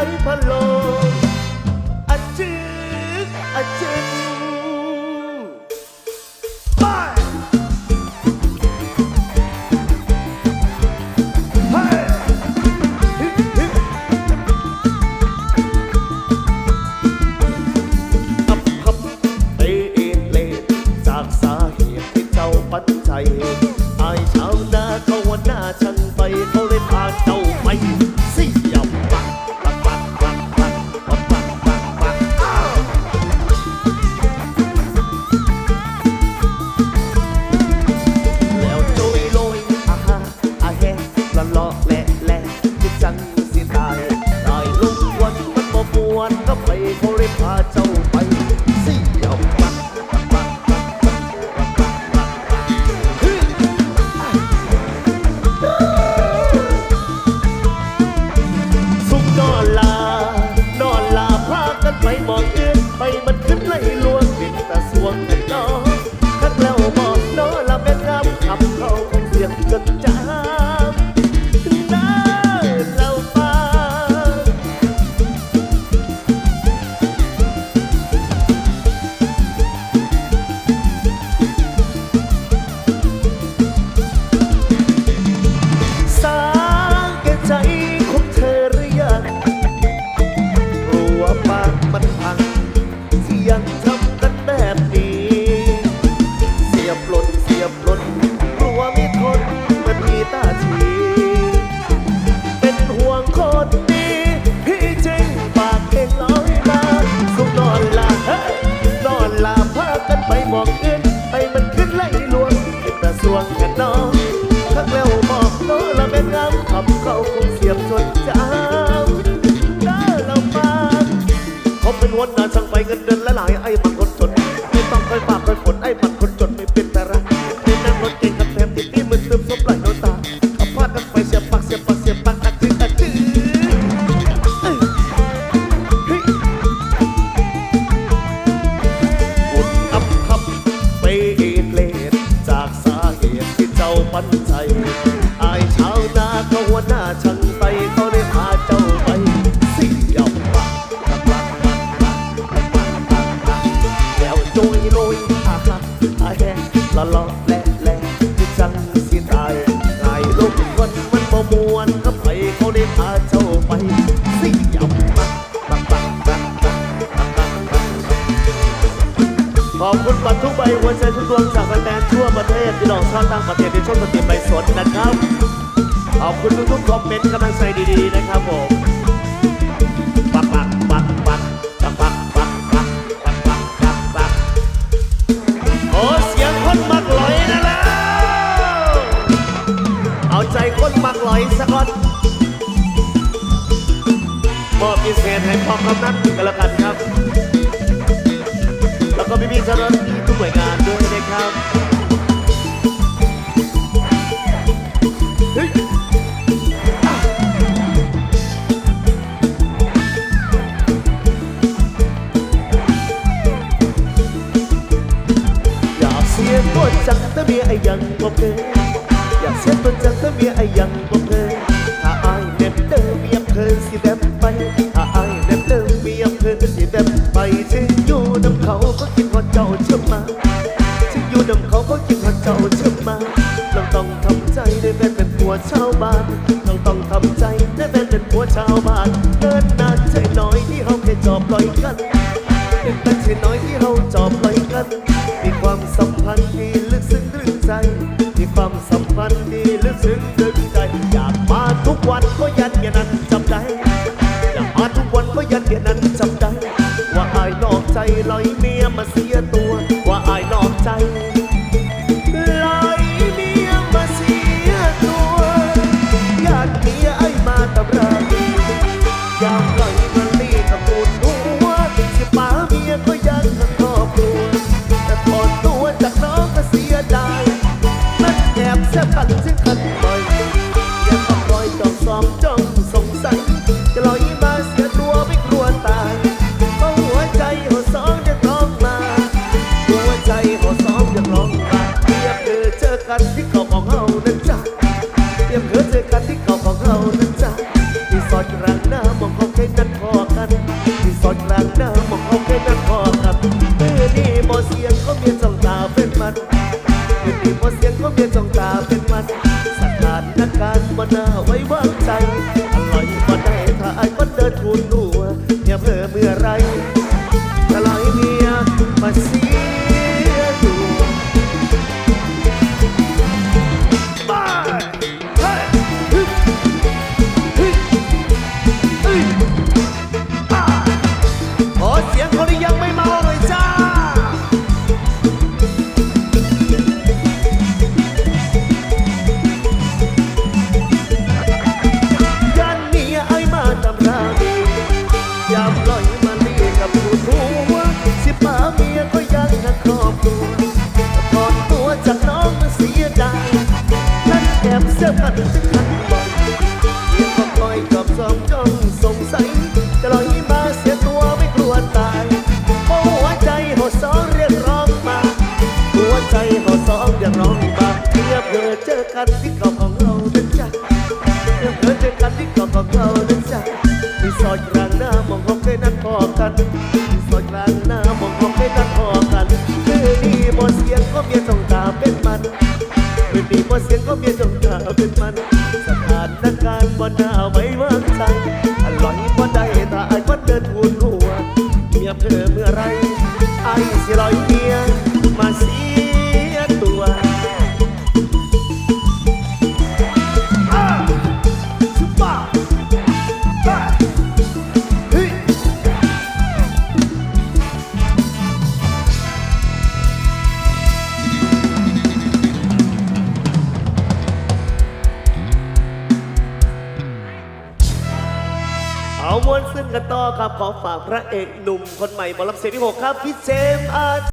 Paris, Paris. ไปบอกอื่นไปมันขึ้นไล่ลวงเป็นตาสวงกันน้องทักแล้วบอกน้องเราเป็นงามขับเข้าคงเสียบจนจามน้าเรามาเขาเป็นหัวหน้าช่างไปเงินเดือนละหลายไอ้มัน ใจอายชาวนาเขาหัวหน้าชันไปเขาได้พาเจ้าไปสี่ยวปากปากปากปากปากปากปากปากปากแล้วโจยโรยอาฮักอาแฮละเลาะแหละแหละที่จันสิตายไายลมวันมันบ่มวนก็ไปเขาได้พา คุณบัตรทุกใบหัวใจทุกดวงจากแฟนๆทั่วประเทศที่หลอกชอบต่างประเทศที่ชมสตรีมใบสดนะครับ ขอบคุณทุกๆคอมเมนต์กำลังใจดีๆนะครับผมปักปักปักปักปักปักปักปักปักปักปักปักโอ้เสียงคนมักลอยนะแล้วเอาใจคนมักลอยสักคนมอบพิเศษให้พ่อกำนันกันล้วกันครับ จังแต่เมียไอ้ยังบ่เคยอยากเสียตัวจังแต่เมียไอ้ยังบ่เคยถ้าอายเน็บเดิมเมียเคยสิแบบไปถ้าอายเน็บเดิมเมียเคยสิแบบไปถึงอยู่น้ำเขาก็คิดว่าเจ้าเชื่อมาถึงอยู่น้ำเขาก็คิดว่าเจ้าเชื่อมาเราต้องทำใจได้แม้เป็นผัวชาวบ้านเราต้องทำใจได้แม้เป็นผัวชาวบ้านเดินนานใจน้อยที่เขาแค่จอบลอยกัน แซ่บกันซึ่งขันบ่อยอย่าขับลอยจ้องสอมจ้องสงสัยจะลอยมาเสียตัวไม่กลัวตายก็หัวใจหัวสองจะร้องมาหัวใจหัวสองจะร้องมาเรียบเธอเจอกันที่เขาของเฮานั้นจ้ะเรียบเธอเจอกันที่เขาของเฮานั้นจ้ะที่สอดกลางหน้ามองเขาแค่นั้นพอกันที่สอดกลางหน้ามองเขาแค่นั้นพอกันเมื่อนี้บ่เสียง Let's see. ta được sức thắng bằng Nhìn vào coi cọp giòm trong sông sánh Cho lời như ba sẽ tua với lùa tàn Ô hoa chay hồ gió riêng rong mà Hoa chay hồ gió riêng rong mà Tiếp ngờ chơ khăn tích cọp còn lâu đến cha Tiếp ngờ chơ khăn tích cọp còn lâu đến cha Vì soi rằng đã mong hông cái nắng có khăn ว่าเสียงก็เมียจงกล่าเป็นมัน สถานการณ์บนหน้าไว้วางใจ ขึ้นกันต่อครับ ขอฝากพระเอกหนุ่มคนใหม่หมอลำเสียงที่หกครับพี่เซมอา